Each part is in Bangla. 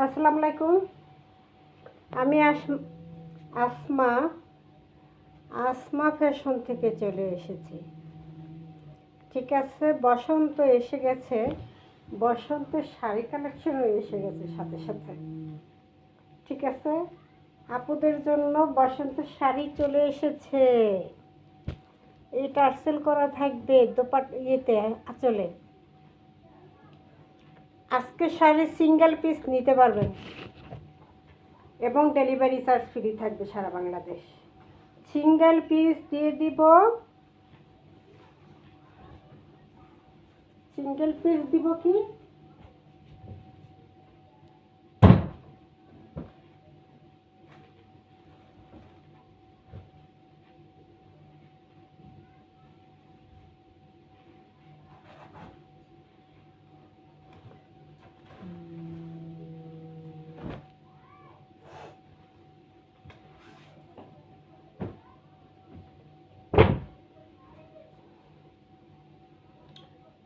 আসসালামু আলাইকুম। আমি আসমা আসমা ফ্যাশন থেকে চলে এসেছি। ঠিক আছে, বসন্ত এসে গেছে। বসন্তের শাড়ি কালেকশনও এসে গেছে সাথে সাথে। ঠিক আছে, আপুদের জন্য বসন্তের শাড়ি চলে এসেছে। এই টার্সেল করা থাকবে দোপাট ইয়েতে, আঁচলে। আজকে শাড়ি সিঙ্গেল পিস নিতে পারবেন। এবং ডেলিভারি চার্জ ফ্রি থাকবে সারা বাংলাদেশ। সিঙ্গেল পিস দিয়ে দিব। সিঙ্গেল পিস দিব কি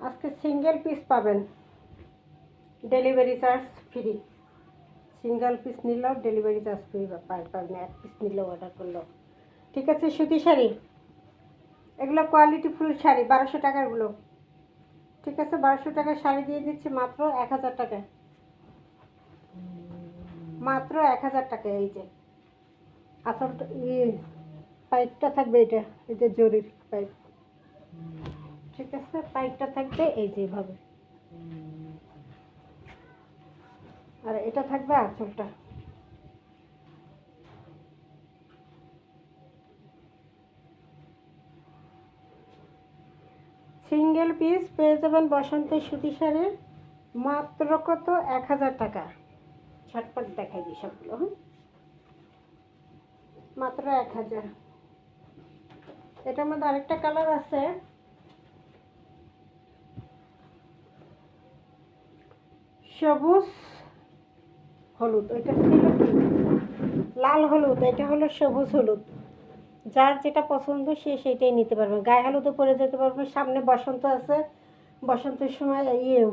আজকে সিঙ্গেল পিস পাবেন। Delivery charge free single piece নিলেও ডেলিভারি চার্জ ফ্রি পাবেন এক পিস নিলেও অর্ডার করলেও। ঠিক আছে, সুতি শাড়ি। এগুলো কোয়ালিটি ফুল শাড়ি, বারোশো টাকারগুলো। ঠিক আছে, বারোশো টাকার শাড়ি দিয়ে দিচ্ছি মাত্র এক হাজার টাকায়। মাত্র এক হাজার টাকা এই যে। আসল পাইপটা থাকবে এটা, এই যে জরির পাইপ। ঠিক আছে? পাইপটা থাকবে এই যেভাবে আর এটা থাকবে আঁচলটা। সিঙ্গেল পিস পেয়ে যাবেন বসন্তের সুতি শাড়ির মাত্র কত? এক হাজার টাকা। ছটপট দেখাই দিই সবগুলো মাত্র এক হাজার। এটার মধ্যে আরেকটা কালার আছে। সবুজ হলুদ, ওইটা ছিল? লাল হলুদ, এটা হলো সবুজ হলুদ। যার যেটা পছন্দ সে সেইটাই নিতে পারবে। গায়ে হলুদও পরে যেতে পারবে। সামনে বসন্ত আছে। বসন্তের সময় ইয়ে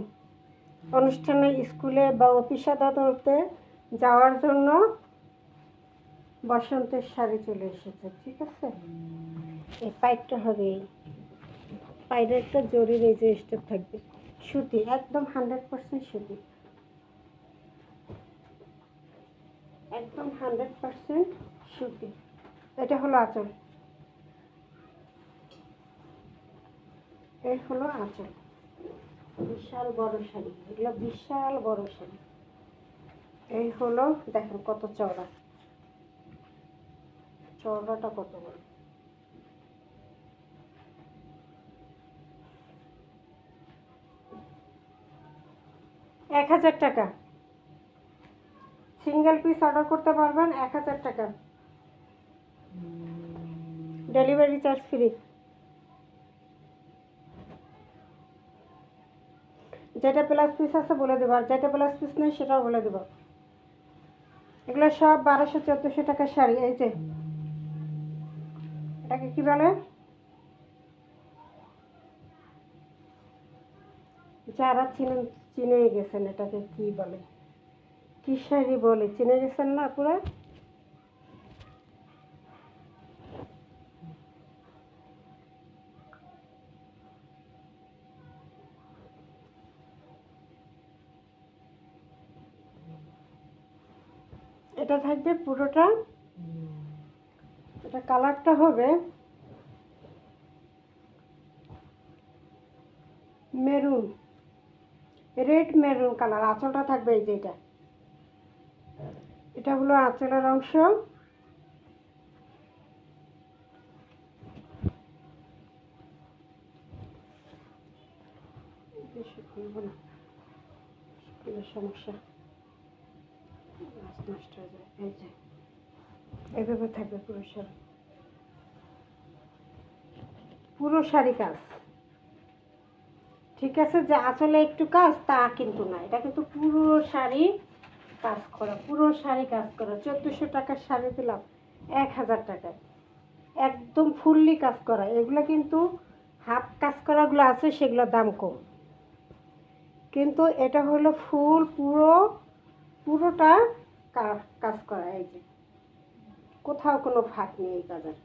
অনুষ্ঠানে স্কুলে বা অফিস আদালতে যাওয়ার জন্য বসন্তের শাড়ি চলে এসেছে, ঠিক আছে? এই পাইপটা হবে। এই পাইপের একটা জরির এই থাকবে। সুতি একদম হান্ড্রেড পার্সেন্ট সুতি একদম হান্ড্রেড পার্সেন্ট সুতি এটা হলো আঁচল। এই হলো আঁচল। বিশাল বড় শাড়ি। এগুলো বিশাল বড় শাড়ি। এই হলো, দেখেন কত চওড়া। চওড়াটা কত বড়? এক হাজার টাকা। সিঙ্গেল পিস অর্ডার করতে পারবেন এক হাজার টাকা। ডেলিভারি চার্জ ফ্রি যেটা প্লাস পিস আছে বলে দেবো, আর যেটা প্লাস পিস নেই সেটাও বলে দেবো। এগুলো সব বারোশো, চোদ্দোশো টাকার শাড়ি, এই যে। এটাকে কি বলে? যারা চিনেন, চিনে গেছেন এটাকে কি বলে? কি শাড়ি বলে, চিনে গেছেন না পুরো? এটা থাকবে পুরোটা। এটা কালারটা হবে মেরুন। রেড মেরুন কালার আঁচলটা থাকবে এই যে এটা। এটা হলো আঁচলের অংশ। সমস্যা। এই যে। এভাবে থাকবে পুরো শাড়ি। পুরো শাড়ি কাজ। ঠিক আছে, যে আসলে একটু কাজ, তা কিন্তু না। এটা কিন্তু পুরো শাড়ি কাজ করা, পুরো শাড়ি কাজ করা। চোদ্দোশো টাকার শাড়ি দিলাম, এক হাজার টাকায়। একদম ফুললি কাজ করা। এগুলো কিন্তু হাফ কাজ করাগুলো আছে, সেগুলোর দাম কম। কিন্তু এটা হলো ফুল, পুরো, পুরোটা কাজ করা, এই যে। কোথাও কোনো ফাঁক নেই এই কাজের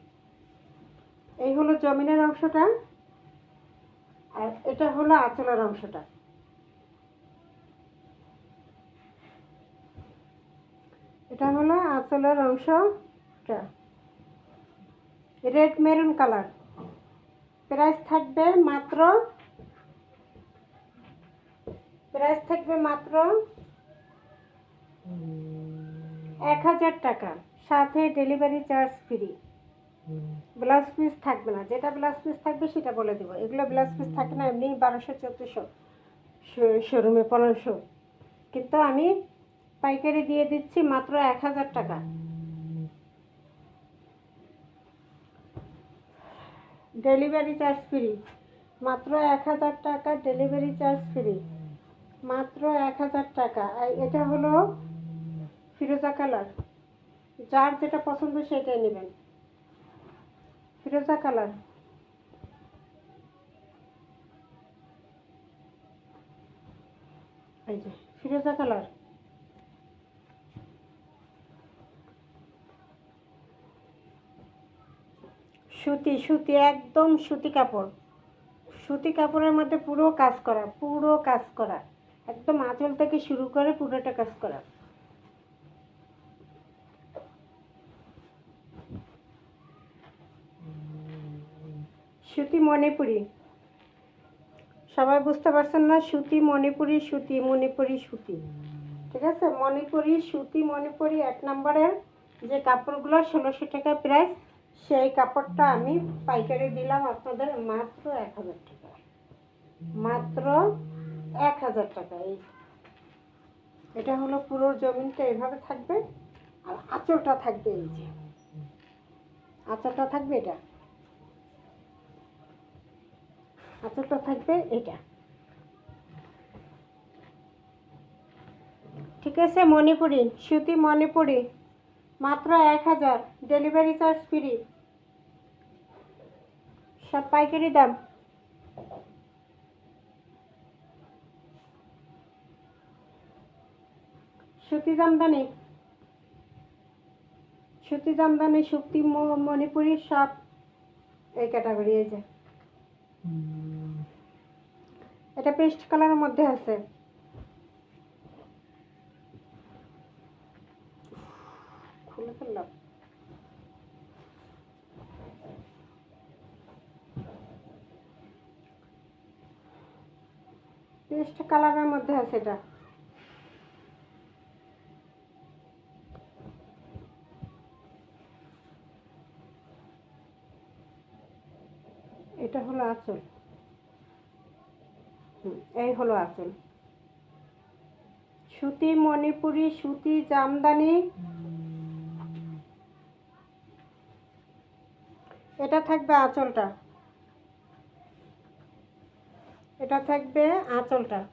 এই হলো জমিনের অংশটা। আর এটা হলো আঁচলের অংশটা। এটা হলো আঁচলের অংশটা। রেড মেরুন কালার প্রাইস থাকবে মাত্র প্রাইস থাকবে মাত্র এক হাজার টাকা। সাথে delivery charge free blouse piece থাকবে না, যেটা ব্লাউজ পিস থাকবে সেটা বলে দেবো। এগুলো ব্লাউজ পিস থাকে না, এমনি বারোশো, চোদ্দোশো শোরুমে পনেরোশো। কিন্তু আমি পাইকারি দিয়ে দিচ্ছি মাত্র এক হাজার টাকা। ডেলিভারি চার্জ ফ্রি, মাত্র এক হাজার টাকা ডেলিভারি চার্জ ফ্রি, মাত্র এক হাজার টাকা। আর এটা হলো ফিরোজা কালার, যার যেটা পছন্দ সেটাই নেবেন। ফিরোজা কালার এই যে ফিরোজা কালার সুতি সুতি একদম সুতি কাপড়। সুতি কাপড়ের মধ্যে পুরো কাজ করা, পুরো কাজ করা। একদম আঁচল থেকে শুরু করে পুরোটা কাজ করা। সুতি মণিপুরি। সবাই বুঝতে পারছেন না? সুতি মণিপুরি সুতি মণিপুরি সুতি ঠিক আছে? মণিপুরি সুতি মণিপুরি এক নম্বরের যে কাপড়গুলো ষোলোশো টাকা প্রাইস সেই কাপড়টা আমি পাইকারি দিলাম আপনাদের মাত্র এক হাজার টাকা। মাত্র এক হাজার টাকা এই। এটা হলো পুরো জমিনটা এভাবে থাকবে। আর আঁচলটা থাকবে এই যে। আঁচলটা থাকবে এটা? আঁচলটা থাকবে এটা। ঠিক আছে, মণিপুরি, সুতি মণিপুরি, মাত্র এক হাজার ডেলিভারি চার্জ ফ্রি সব পাইকারি দাম। সুতি জামদানি। সুতি জামদানি, সুতি মণিপুরি সব এই ক্যাটাগরি এই যে এটা পেস্ট কালারের মধ্যে আছে। খুলে ফেললাম। পেস্ট কালারের মধ্যে আছে এটা। এটা হলো হুম, এই হলো আঁচল সুতি মণিপুরি, সুতি জামদানি। এটা থাকবে আঁচলটা। এটা থাকবে আঁচলটা।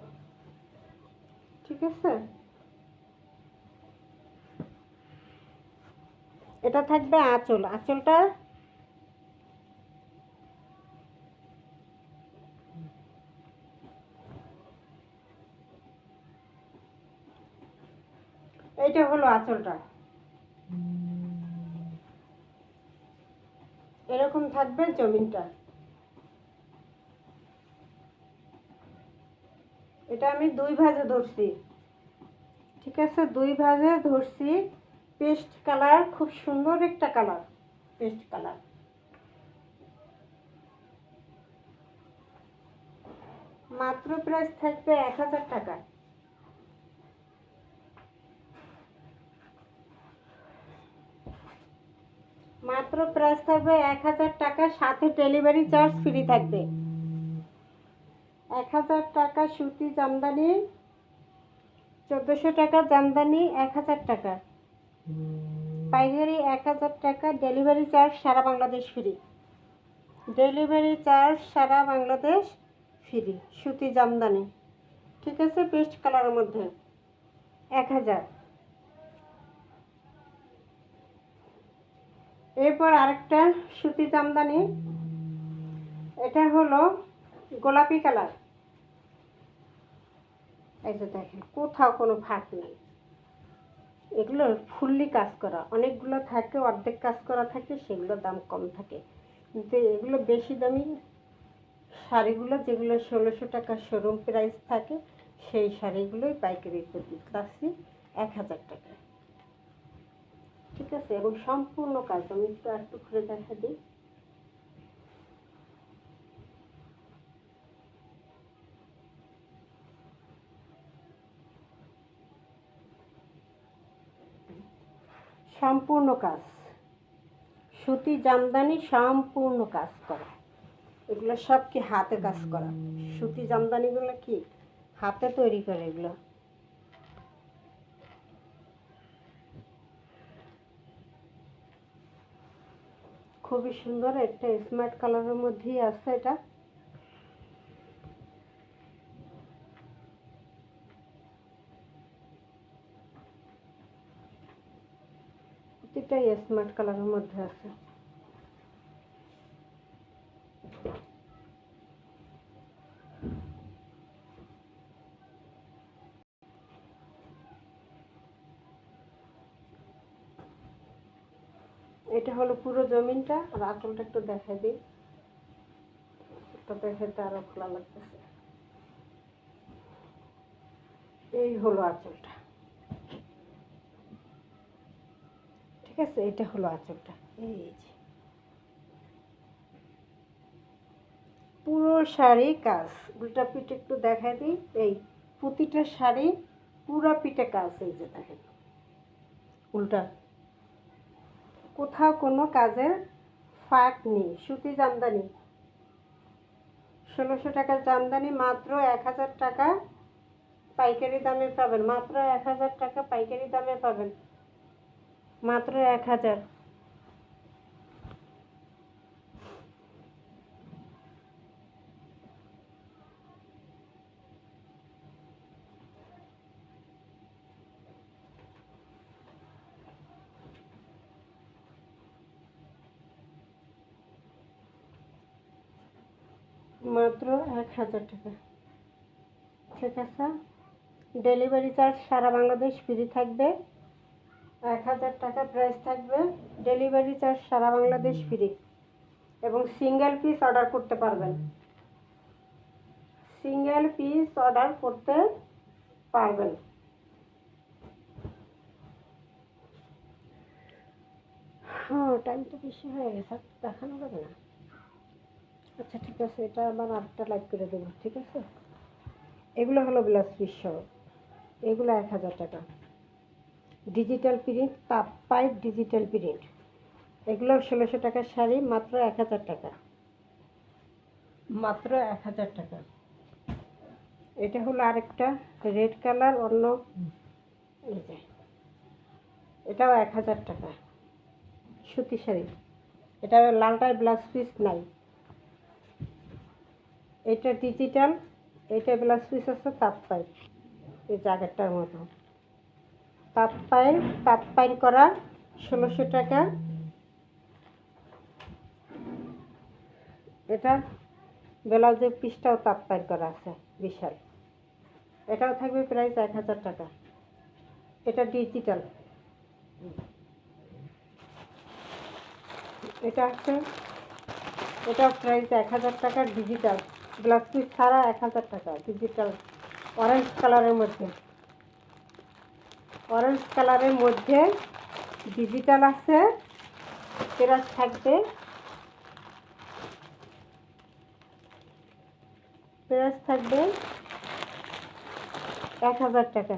ঠিক আছে? এটা থাকবে আঁচল। আঁচলটা এইটা হলো আঁচলটা। এরকম থাকবে জমিনটা। এটা আমি দুই ভাজে ধরছি। ঠিক আছে? দুই ভাজে ধরছি। পেস্ট কালার খুব সুন্দর একটা কালার। Paste colour. মাত্র প্রাইস থাকবে এক হাজার টাকা। মাত্র প্রাইস থাকবে এক হাজার টাকা সাথে ডেলিভারি চার্জ ফ্রি থাকবে। এক হাজার টাকা সুতি জামদানি, চোদ্দোশো টাকা জামদানি, এক হাজার টাকা। পাইকারি এক হাজার টাকা ডেলিভারি চার্জ সারা বাংলাদেশ ফ্রি ডেলিভারি চার্জ সারা বাংলাদেশ ফ্রি সুতি জামদানি। ঠিক আছে পেস্ট কালারের মধ্যে। এক হাজার। এরপর আরেকটা সুতি জামদানি। এটা হলো গোলাপি কালার। এই যে দেখেন, কোথাও কোনো ফাঁক নেই। এগুলো ফুললি কাজ করা। অনেকগুলো থাকে, অর্ধেক কাজ করা থাকে, সেগুলোর দাম কম থাকে। কিন্তু এগুলো বেশি দামি শাড়িগুলো, যেগুলো ষোলোশো টাকা শোরুম প্রাইস থাকে, সেই শাড়িগুলোই পাইকারি পাইকারিতে দিচ্ছি এক হাজার টাকা। ঠিক আছে? এবং সম্পূর্ণ কাজ, আমি একটু একটু খুলে দেখা দিই। সম্পূর্ণ কাজ। সুতি, জামদানি, সম্পূর্ণ কাজ করা। এগুলো সব কি হাতে কাজ করা? সুতি, জামদানিগুলো কি হাতে তৈরি করে এগুলো? খুবই সুন্দর একটা স্মার্ট কালারের মধ্যেই আছে এটা। প্রতিটাই স্মার্ট কালারের মধ্যে আছে। এটা হলো পুরো জমিনটা, আর আঁচলটা একটু দেখাই দিই। এটা দেখাইতে আরও খোলা লাগতেছে। এই হলো আঁচলটা। ঠিক আছে, এটা হলো আঁচলটা। এই যে। পুরো শাড়ি কাজ। উল্টা পিঠে একটু দেখাই দিই। এই প্রতিটা শাড়ি পুরা পিঠে কাজ, এই যে দেখেন। উল্টা। কোথাও কোনো কাজের ফাঁক নেই। সুতি জামদানি। ষোলোশো টাকার জামদানি মাত্র এক হাজার টাকা পাইকারি দামে পাবেন। মাত্র এক হাজার টাকা পাইকারি দামে পাবেন। মাত্র এক হাজার। মাত্র এক হাজার টাকা। ঠিক আছে? ডেলিভারি চার্জ সারা বাংলাদেশ ফ্রি থাকবে। এক হাজার টাকা প্রাইস থাকবে। ডেলিভারি চার্জ সারা বাংলাদেশ ফ্রি এবং সিঙ্গেল পিস অর্ডার করতে পারবেন। সিঙ্গেল পিস অর্ডার করতে পারবেন। হ্যাঁ টাইম তো বেশি হয়ে গেছে। দেখানো যাবে না। আচ্ছা ঠিক আছে এটা আমার আরেকটা লাইক করে দেবো ঠিক আছে? এগুলো হলো ব্লাউজ পিস সহ। এগুলো এক হাজার টাকা। ডিজিটাল প্রিন্ট তাপ পাইপ ডিজিটাল প্রিন্ট এগুলো ষোলোশো টাকার শাড়ি মাত্র এক হাজার টাকা। মাত্র এক হাজার টাকা। এটা হলো আরেকটা রেড কালার অন্য এটাও এক হাজার টাকা। সুতি শাড়ি। এটা লালটার ব্লাউজ পিস নাই। এটা ডিজিটাল এটা ব্লাউজ পিস আছে তাপ পাইপ এই জায়গাটার মতো। তাপ পাইপ তাপ পাইপ করা, ষোলোশো টাকা। এটা ব্লাউজের পিসটাও তাপ পাইপ করা আছে, বিশাল। এটাও থাকবে প্রাইস এক হাজার টাকা। এটা ডিজিটাল এটা হচ্ছে এটা প্রাইস এক হাজার টাকার ডিজিটাল ব্লাউজ পিস ছাড়া এক হাজার টাকা ডিজিটাল অরেঞ্জ কালারের মধ্যে। অরেঞ্জ কালারের মধ্যে ডিজিটাল আছে প্রাইস থাকবে। প্রাইস থাকবে এক হাজার টাকা।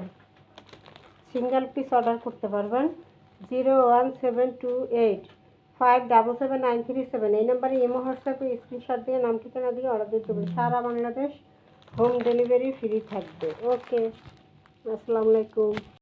সিঙ্গেল পিস অর্ডার করতে পারবেন zero one seven two eight five double seven nine three seven এই নাম্বারে ইমো, হোয়াটসঅ্যাপে স্ক্রিনশট দিয়ে নাম ঠিকানা দিয়ে অর্ডার দিতে হবে সারা বাংলাদেশ হোম ডেলিভারি ফ্রি থাকবে। ওকে, আসসালামু আলাইকুম।